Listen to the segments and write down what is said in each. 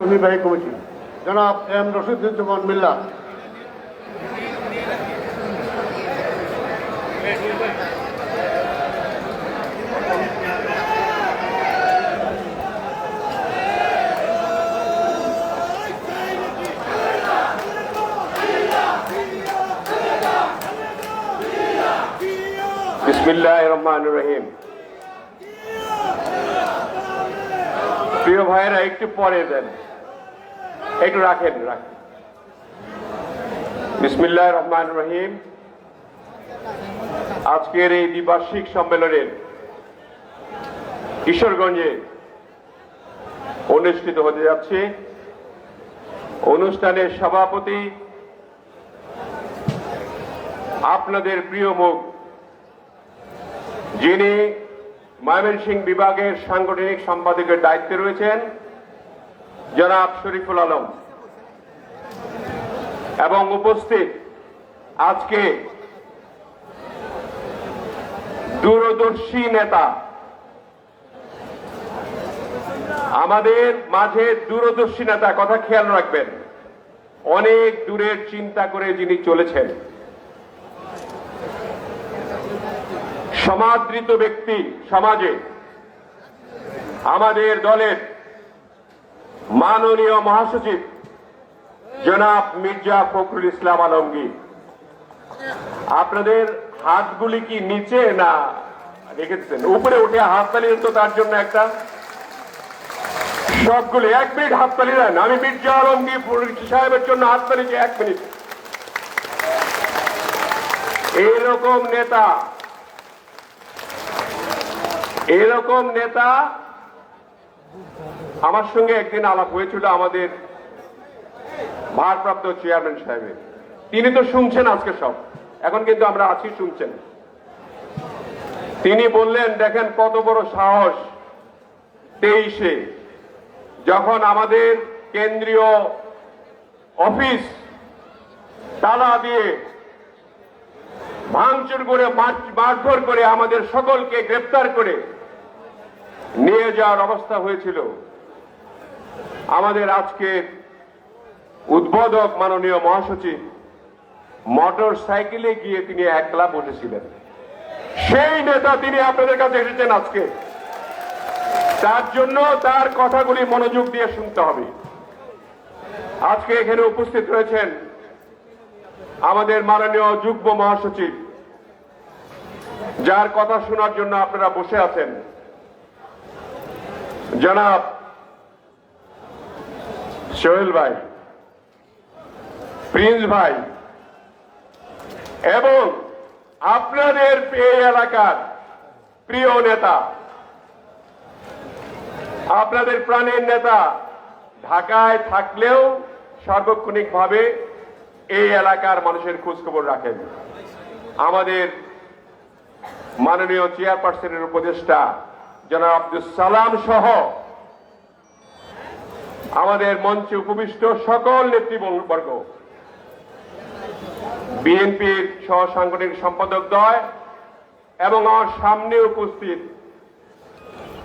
নির্বাহী কমিটি জনাব এম রশিদুজ্জামান মিল্লা বিসমিল্লাহ রহমান রহিম প্রিয় ভাইয়েরা একটু পরে দেন একটু রাখেন রাখেন বিসমিল্লাহ রহমান রহিম। আজকের এই দ্বিবার্ষিক সম্মেলনের কিশোরগঞ্জে অনুষ্ঠিত হতে যাচ্ছে। অনুষ্ঠানের সভাপতি আপনাদের প্রিয় মুখ, যিনি ময়মনসিংহ বিভাগের সাংগঠনিক সম্পাদকের দায়িত্বে রয়েছেন জনাব শরীফুল আলম। এবং উপস্থিত আজকে দূরদর্শী নেতা। আমাদের মাঝে দূরদর্শী নেতা, কথা খেয়াল রাখবেন, অনেক দূরের চিন্তা করে যিনি চলেছেন। সমাদৃত ব্যক্তি সমাজে, আমাদের দলের মাননীয় মহাসচিব, জনাব মির্জা ফখরুল ইসলাম আলমগীর, আপনাদের হাতগুলি কি নিচে না রেখেছেন উপরে উঠে হাততালি তো তার জন্য একটা। সবগুলি এক মিনিট হাততালি দেন। আমি মির্জা আলমগীর সাহেবের জন্য হাততালি চাই এক মিনিট। এইরকম নেতা এরকম নেতা আমার সঙ্গে একদিন আলাপ হয়েছিল আমাদের ভারপ্রাপ্ত চেয়ারম্যান সাহেবের। তিনি তো শুনছেন আজকে সব। এখন কিন্তু আমরা আছি শুনছেন। তিনি বললেন, দেখেন কত বড় সাহস তেইশে। যখন আমাদের কেন্দ্রীয় অফিস তালা দিয়ে ভাঙচুর করে মার- মারধর করে আমাদের সকলকে গ্রেপ্তার করে নিয়ে যাওয়ার অবস্থা হয়েছিল আমাদের আজকে উদ্বোধক মাননীয় মহাসচিব মোটর সাইকেলে গিয়ে তিনি একলা বসেছিলেন। সেই নেতা তিনি আপনাদের কাছে এসেছেন আজকে। তার জন্য তার কথাগুলি মনোযোগ দিয়ে শুনতে হবে। আজকে এখানে উপস্থিত রয়েছেন আমাদের মাননীয় যুগ্ম মহাসচিব, যার কথা শোনার জন্য আপনারা বসে আছেন। জনাব সোহেল ভাই, প্রিন্স ভাই, এবং আপনাদের এই এলাকার প্রিয় নেতা, আপনাদের প্রাণের নেতা ঢাকায় থাকলেও সার্বক্ষণিকভাবে এই এলাকার মানুষের খোঁজখবর রাখেন। আমাদের মাননীয় চেয়ারপারসনের উপদেষ্টা জনাব আব্দুল সালাম সহ আমাদের মঞ্চে উপবিষ্ট সকল নেতৃবর্গ। বিএনপির সহ সাংগঠনিক সম্পাদক দয় এবং আমার সামনে উপস্থিত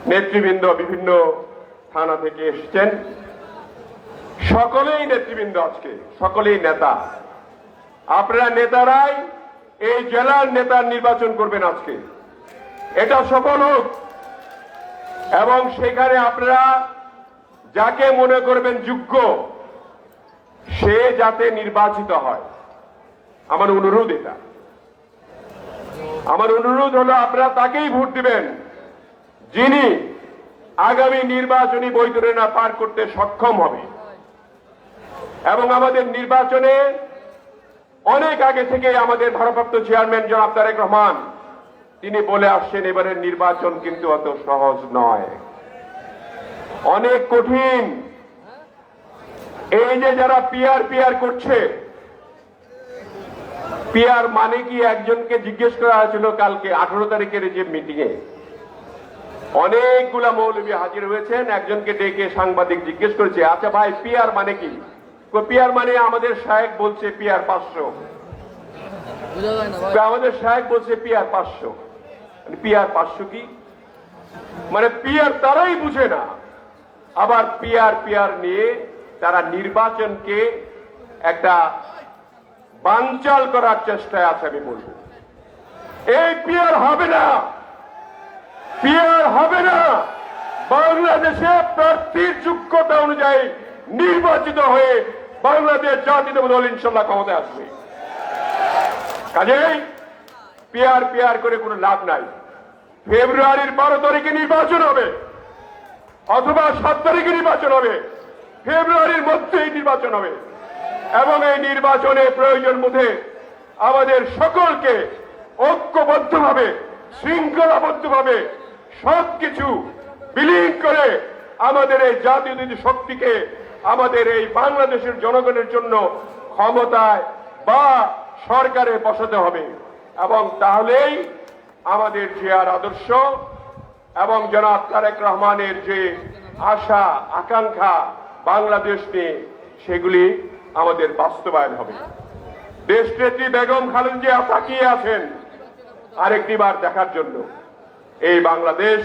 নেতৃবৃন্দ বিভিন্ন থানা থেকে এসেছেন। সকলেই নেতৃবৃন্দ আজকে, সকলেই নেতা। আপনারা নেতারাই এই জেলার নেতার নির্বাচন করবেন আজকে। এটা সফল হোক। এবং সেখানে আপনারা যাকে মনে করবেন যোগ্য, সে যাতে নির্বাচিত হয়। আমার অনুরোধ এটা। আমার অনুরোধ হলো আপনারা তাকেই ভোট দিবেন, যিনি আগামী নির্বাচনী বৈতরণা পার করতে সক্ষম হবে। এবং আমাদের নির্বাচনে অনেক আগে থেকে আমাদের ভারপ্রাপ্ত চেয়ারম্যান জনাব তারেক রহমান, তিনি বলে আসছেন, এবারের নির্বাচন কিন্তু অত সহজ নয়। অনেক কঠিন। এই যে যারা পিয়ার পিয়ার করছে পিয়ার মানে কি একজনকে জিজ্ঞেস করা হয়েছিল কালকে, আঠারো তারিখের যে মিটিং এ অনেকগুলা মৌলবী হাজির হয়েছেন, একজনকে ডেকে সাংবাদিক জিজ্ঞেস করেছে আচ্ছা ভাই পিয়ার মানে কি? পিয়ার মানে আমাদের সাহেব বলছে পিয়ার পাঁচশো। আমাদের সাহেব বলছে পিয়ার পাঁচশো। পিয়ার পাঁচশো কি? মানে পিয়ার তারাই বুঝে না। আবার পিয়ার পিয়ার নিয়ে তারা নির্বাচনকে একটা বানচাল করার চেষ্টায় আছে আমি বলব। এই পিয়ার হবে না। পিয়ার হবে না। বাংলাদেশে প্রার্থীর যোগ্যতা অনুযায়ী নির্বাচিত হয়ে বাংলাদেশ জাতীয় দল ইনশাল্লাহ ক্ষমতায় আসবে। কাজেই পিয়ার পিয়ার করে কোনো লাভ নাই। ফেব্রুয়ারির বারো তারিখে নির্বাচন হবে। অথবা সাত তারিখে নির্বাচন হবে। ফেব্রুয়ারির মধ্যেই নির্বাচন হবে। এবং এই নির্বাচনে প্রয়োজন মধ্যে আমাদের সকলকে ঐক্যবদ্ধভাবে, শৃঙ্খলাবদ্ধভাবে সবকিছু বিলীন করে আমাদের এই জাতীয় শক্তিকে আমাদের এই বাংলাদেশের জনগণের জন্য ক্ষমতায় বা সরকারে বসাতে হবে। এবং তাহলেই আমাদের যে আর আদর্শ এবং জনাব তারেক রহমানের যে আশা, আকাঙ্ক্ষা বাংলাদেশ নিয়ে, সেগুলি আমাদের বাস্তবায়ন হবে। দেশ দেশনেত্রী বেগম খালেদা জিয়া তাকিয়ে আছেন আরেকটি বার দেখার জন্য। এই বাংলাদেশ,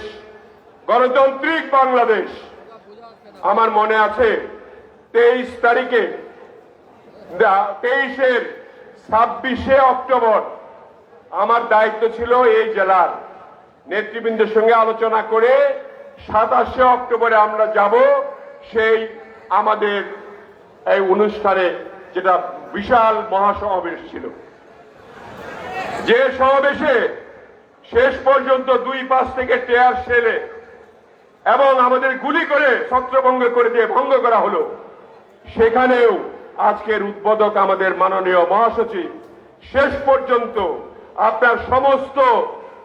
গণতান্ত্রিক বাংলাদেশ, আমার মনে আছে তেইশ তারিখে তেইশের ছাব্বিশে অক্টোবর, আমার দায়িত্ব ছিল এই জেলার নেতৃবৃন্দের সঙ্গে আলোচনা করে সাতাশে অক্টোবরে আমরা যাব সেই আমাদের এই অনুষ্ঠানে যেটা বিশাল মহাসমাবেশ ছিল। যে সমাবেশে শেষ পর্যন্ত দুই পাশ থেকে টেয়ার সেলে এবং আমাদের গুলি করে ছত্রভঙ্গ করে দিয়ে ভঙ্গ করা হলো, সেখানেও আজকের উদ্বোধক আমাদের মাননীয় মহাসচিব, শেষ পর্যন্ত আপনার সমস্ত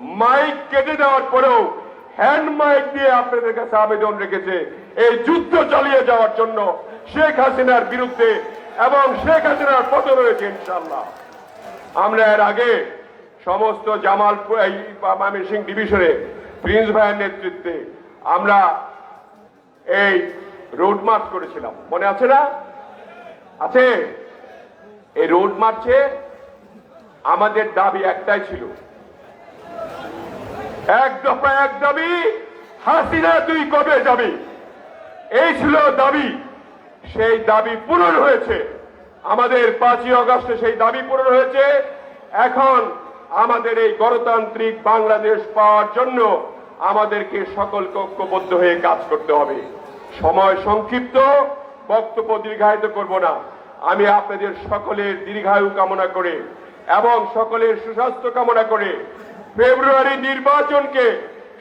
মাইক কেটে দেওয়ার পরেও হ্যান্ড মাইক দিয়ে আপনাদের কাছে আবেদন রেখেছে এই যুদ্ধ চালিয়ে যাওয়ার জন্য শেখ হাসিনার বিরুদ্ধে এবং শেখ হাসিনার পতন রয়েছে ইনশাল্লাহ আমরা এর আগে সমস্ত জামালপুর ময়মনসিং ডিভিশনে প্রিন্স ভাইয়ের নেতৃত্বে আমরা এই রোড মার্চ করেছিলাম। মনে আছে না? আছে? এই রোড মার্চে আমাদের দাবি একটাই ছিল এক দফা এক দাবি, হাসিনা তুই কবে যাবি? এই ছিল দাবি। সেই দাবি পূরণ হয়েছে। আমাদের পাঁচই অগস্টে সেই দাবি পূরণ হয়েছে। এখন আমাদের এই গণতান্ত্রিক বাংলাদেশ পাওয়ার জন্য আমাদেরকে সকলকে ঐক্যবদ্ধ হয়ে কাজ করতে হবে। সময় সংক্ষিপ্ত, বক্তব্য দীর্ঘায়িত করব না। আমি আপনাদের সকলের দীর্ঘায়ু কামনা করে এবং সকলের সুস্বাস্থ্য কামনা করে ফেব্রুয়ারি নির্বাচনকে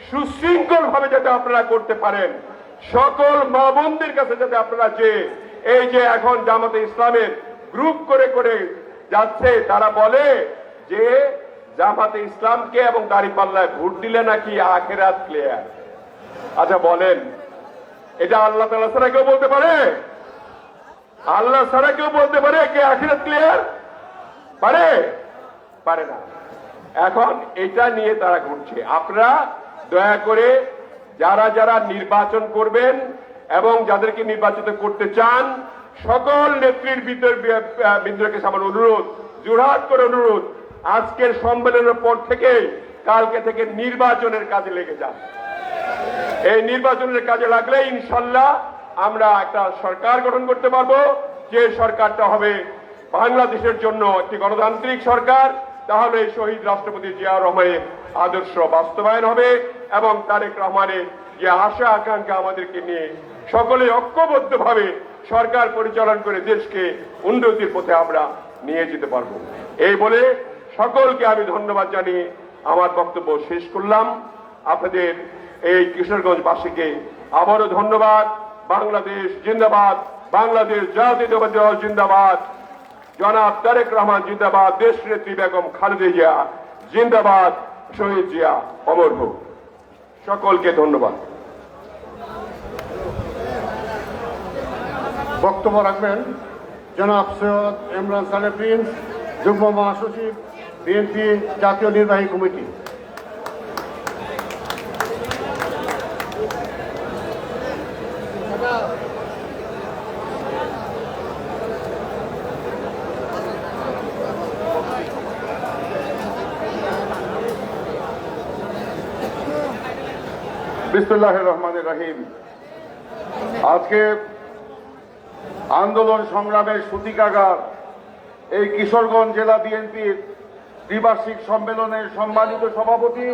সুশৃঙ্খল ভাবে যাতে আপনারা করতে পারেন, সকল মা বোনদের কাছে যাতে আপনারা যে এই যে এখন জামাতে ইসলামের গ্রুপ করে করে যাচ্ছে, তারা বলে যে জামাতে ইসলামকে এবং দাঁড়িপাল্লায় ভোট দিলে নাকি আখেরাত ক্লিয়ার আচ্ছা বলেন। এটা আল্লাহ তালা ছাড়া কেউ বলতে পারে? আল্লাহ ছাড়া কেউ বলতে পারে কে আখেরাত ক্লিয়ার পারে? পারে না। এখন এটা নিয়ে তারা ঘুরছে। আপনারা দয়া করে যারা যারা নির্বাচন করবেন এবং যাদেরকে নির্বাচিত করতে চান, সকল নেত্রীর বিন্দুকে আমার অনুরোধ জোরহাট করে অনুরোধ, আজকের সম্মেলনের পর থেকে কালকে থেকে নির্বাচনের কাজে লেগে যান। এই নির্বাচনের কাজে লাগলে ইনশাল্লাহ আমরা একটা সরকার গঠন করতে পারব। যে সরকারটা হবে বাংলাদেশের জন্য একটি গণতান্ত্রিক সরকার তাহলে শহীদ রাষ্ট্রপতি জিয়া রহমানের আদর্শ বাস্তবায়ন হবে এবং তারেক রহমানের যে আশা আকাঙ্ক্ষা আমাদেরকে নিয়ে সকলে ঐক্যবদ্ধভাবে সরকার পরিচালন করে দেশকে উন্নতির পথে আমরা নিয়ে যেতে পারব। এই বলে সকলকে আমি ধন্যবাদ জানিয়ে আমার বক্তব্য শেষ করলাম। আপনাদের এই কিশোরগঞ্জবাসীকে আবারও ধন্যবাদ। বাংলাদেশ জিন্দাবাদ। বাংলাদেশ জাতীয়তাবাদী জিন্দাবাদ। জনাব তারেক রহমান জিন্দাবাদ, দেশ নেত্রী বেগম খালেদা জিয়া, জিন্দাবাদ, শহীদ জিয়া, অমর হোক। সকলকে ধন্যবাদ। বক্তব্য রাখবেন জনাব সৈয়দ ইমরান সালে প্রিন্স, যুগ্ম মহাসচিব, বিএনপি জাতীয় নির্বাহী কমিটি। বিসমুল্লাহ রহমান রাহিম। আজকে আন্দোলন সংগ্রামের সূতিকাগার এই কিশোরগঞ্জ জেলা বিএনপির দ্বিবার্ষিক সম্মেলনের সম্মানিত সভাপতি